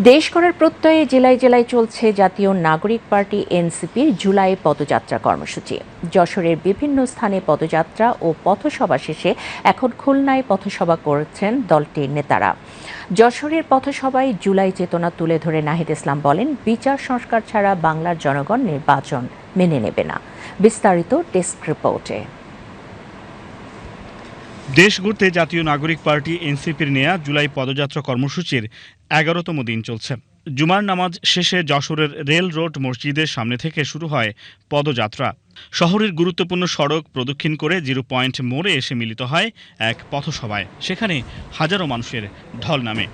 দেশ করার প্রত্যয়ে জেলায় জেলায় চলছে জাতীয় নাগরিক পার্টি এনসিপির জুলাই পদযাত্রা কর্মসূচি। যশোরের বিভিন্ন স্থানে পদযাত্রা ও পথসভা শেষে এখন খুলনায় পথসভা করছেন দলটির নেতারা। যশোরের পথসভায় জুলাই চেতনা তুলে ধরে নাহিদ ইসলাম বলেন, বিচার সংস্কার ছাড়া বাংলার জনগণ নির্বাচন মেনে নেবে না। বিস্তারিত ডেস্ক রিপোর্টে। দেশ ঘুরতে জাতীয় নাগরিক পার্টি এনসিপির নেয়া জুলাই পদযাত্রা কর্মসূচির এগারোতম দিন চলছে। জুমার নামাজ শেষে যশোরের রেল রোড মসজিদের সামনে থেকে শুরু হয় পদযাত্রা। শহরের গুরুত্বপূর্ণ সড়ক প্রদক্ষিণ করে জিরো পয়েন্ট মোড়ে এসে মিলিত হয় এক পথসভায়। সেখানে হাজারো মানুষের ঢল নামে।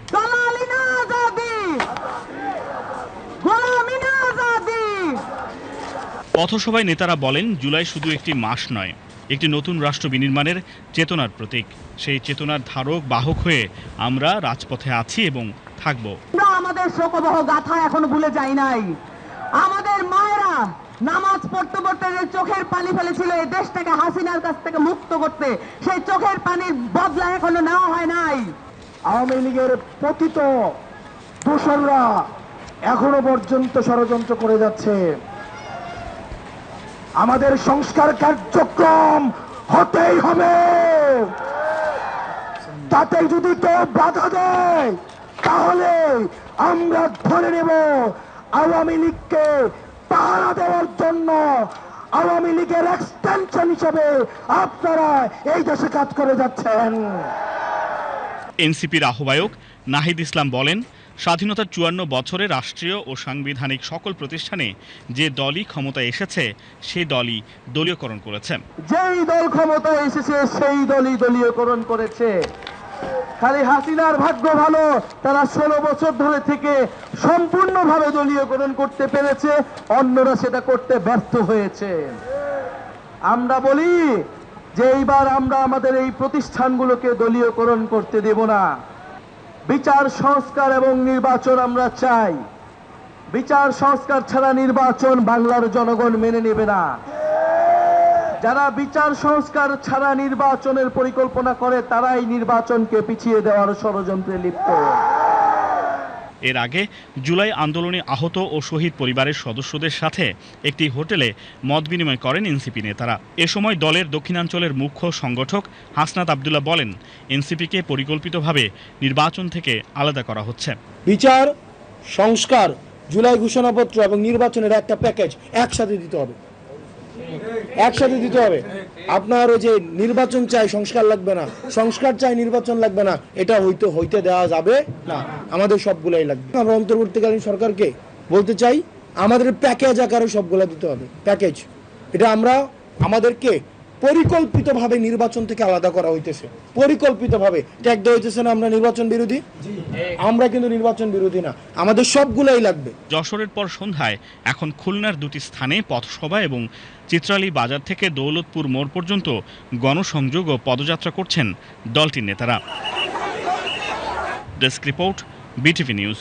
পথসভায় নেতারা বলেন জুলাই শুধু একটি মাস নয় একটি নতুন রাষ্ট্র বিনির্মাণের চেতনার প্রতীক। সেই চেতনার ধারক বাহক হয়ে আমরা রাজপথে আছি এবং থাকব। আমরা আমাদের শোকবহ গাথা এখনও ভুলে যাই নাই। আমাদের মায়েরা নামাজ পড়তে পড়তে যে চোখের পানি ফেলেছিল এই দেশটাকে হাসিনার কাছ থেকে মুক্ত করতে সেই চোখের পানির বদলা এখনও নেওয়া হয় নাই। আওয়ামী লীগের পতিত দোসররা এখনও পর্যন্ত ষড়যন্ত্র করে যাচ্ছে। আমাদের সংস্কার কার্যক্রম হতেই হবে। তাতে যদি কেউ বাধা দেয়, তাহলে আমরা ধরে নেব আওয়ামী লীগকে পাহারা দেওয়ার জন্য আওয়ামী লীগের এক্সটেনশন হিসেবে আপনারা এই দেশে কাজ করে যাচ্ছেন। এনসিপির আহ্বায়ক নাহিদ ইসলাম বলেন স্বাধীনতার চুয়ান্ন বছরে রাষ্ট্রীয় ও সাংবিধানিক সকল প্রতিষ্ঠানে যে দলই ক্ষমতায় এসেছে, সেই দলই দলীয়করণ করেছে। যেই দল ক্ষমতায় এসেছে, সেই দলই দলীয়করণ করেছে। খালি হাসিনার ভাগ্য ভালো, তারা ষোলো বছর ধরে থেকে সম্পূর্ণভাবে দলীয়করণ করতে পেরেছে, অন্যরা সেটা করতে ব্যর্থ হয়েছে। আমরা বলি যে এইবার আমরা আমাদের এই প্রতিষ্ঠানগুলোকে দলীয়করণ করতে দেব না। বিচার, সংস্কার এবং নির্বাচন আমরা চাই। বিচার, সংস্কার ছাড়া নির্বাচন বাংলার জনগণ মেনে নেবে না। যারা বিচার, সংস্কার ছাড়া নির্বাচনের পরিকল্পনা করে, তারাই নির্বাচনকে পিছিয়ে দেওয়ার ষড়যন্ত্রে লিপ্ত। এর আগে জুলাই আন্দোলনে আহত ও শহীদ পরিবারের সদস্যদের সাথে একটি হোটেলে মত বিনিময় করেন এনসিপি নেতারা। এ সময় দলের দক্ষিণাঞ্চলের মুখ্য সংগঠক হাসনাত আবদুল্লাহ বলেন, এনসিপিকে পরিকল্পিতভাবে নির্বাচন থেকে আলাদা করা হচ্ছে। বিচার, সংস্কার, জুলাই ঘোষণাপত্র এবং নির্বাচনের একটা প্যাকেজ একসাথে দিতে হবে। একসাথে দিতে হবে। আপনার ওই যে নির্বাচন চাই, সংস্কার লাগবে না। সংস্কার চাই, নির্বাচন লাগবে না। এটা হইতে হইতে দেওয়া যাবে না। আমাদের সবগুলাই লাগবে। আমরা অন্তর্বর্তীকালীন সরকারকে বলতে চাই, আমাদের প্যাকেজ আকারে সবগুলা দিতে হবে। প্যাকেজ এটা আমরা, আমাদেরকে পরিকল্পিতভাবে নির্বাচন থেকে আলাদা করা হইতেছে। পরিকল্পিতভাবে। ট্যাগ দেওয়া হইতেছে না আমরা নির্বাচন বিরোধী? আমরা কিন্তু নির্বাচন বিরোধী না। আমাদের সবগুলাই লাগবে। যশোরের পর সন্ধ্যায় এখন খুলনার দুটি স্থানে পথসভা এবং চিত্রালী বাজার থেকে দৌলতপুর মোড় পর্যন্ত গণসংযোগ ও পদযাত্রা করছেন দলটির নেতারা। Desk report BTV news.